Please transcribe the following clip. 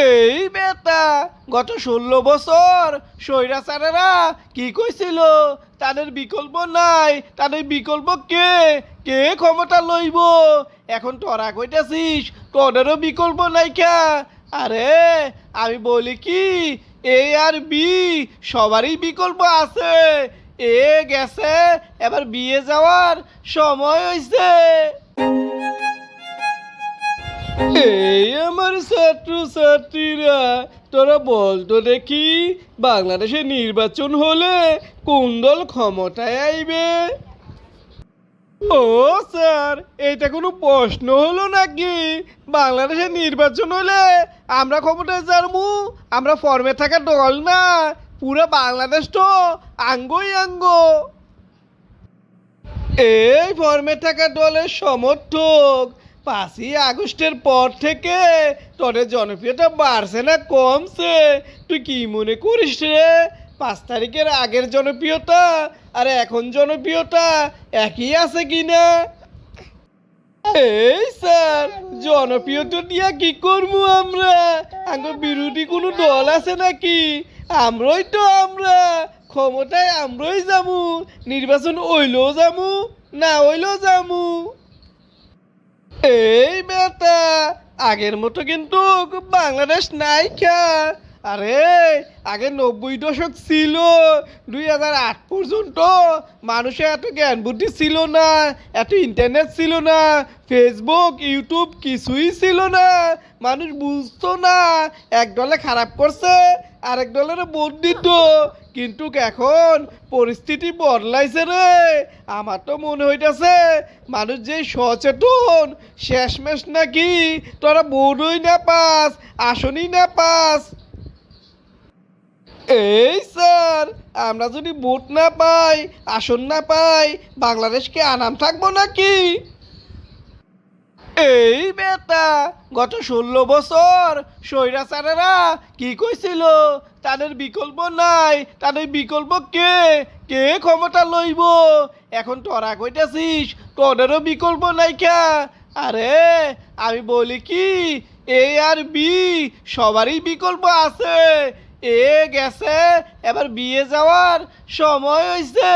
এই বেটা, গত ষোলো বছর সৈরা স্বৈরাচারেরা কি কইছিল? তাদের বিকল্প নাই, তাদের বিকল্প কে? কে ক্ষমতা লইব? এখন তোরা কইতাছিস, তোদেরও বিকল্প নাই কা? আরে, আমি বলি কি, এ আর বি সবারই বিকল্প আছে। এ গেছে, এবার বিয়ে যাওয়ার সময় হইছে। এই আমার ছাত্র ছাত্রীরা, তোরা বলতো দেখি, বাংলাদেশে নির্বাচন হলে কোন দল ক্ষমতায় আইবে? ও স্যার এটা কোনো প্রশ্ন হলো নাকি? বাংলাদেশে নির্বাচন হলে আমরা ক্ষমতায় যাব, আমরা ফর্মে থাকা দল না, পুরো বাংলাদেশ তো আঙ্গই আঙ্গ। এই ফর্মে থাকা দলের সমর্থক পাঁচই আগস্টের পর থেকে তোদের জনপ্রিয়তা বাড়ছে না, কমছে। তুই কি মনে করিস রে? পাঁচ তারিখের আগের জনপ্রিয়তা আর এখন জনপ্রিয়তা একই আছে কি না? এই স্যার, জনপ্রিয়তা দিয়া কি করব আমরা? আঙ্গ বিরোধী কোনো দল আছে নাকি? আমরাই তো আমরা। ক্ষমতায় আমরাই যামু নির্বাচন ওইলেও যামু না ওইলেও যামু এই বেটা আগের মতো কিন্তু বাংলাদেশ নাই খা। আরে, আগে নব্বই দশক ছিল, দুই হাজার আট পর্যন্ত মানুষের এত জ্ঞান বুদ্ধি ছিল না, এত ইন্টারনেট ছিল না ফেসবুক ইউটিউব কিছুই ছিল না। মানুষ বুঝতো না, এক দলে খারাপ করছে, আরেক দলের ভোট দিত কিন্তু এখন পরিস্থিতি বদলাইছে রে। আমার তো মনে হইতেছে, মানুষ যে সচেতন, শেষমেশ নাকি তোরা ভোটই না পাস, আসনই না পাস। এই স্যার, আমরা যদি ভোট না পাই, আসন না পাই, বাংলাদেশকে আনাম থাকব নাকি? এই বেটা, গত ষোলো বছর স্বৈরাচারেরা কি কইছিল? তাদের বিকল্প নাই, তাদের বিকল্প কে? কে ক্ষমতা লইব? এখন তোরা কইতাছিস তোদেরও বিকল্প নাই কা? আরে, আমি বলি কি, এ আর বি, সবারই বিকল্প আছে। এ গেছে এবার বিয়ে যাওয়ার সময় হইছে।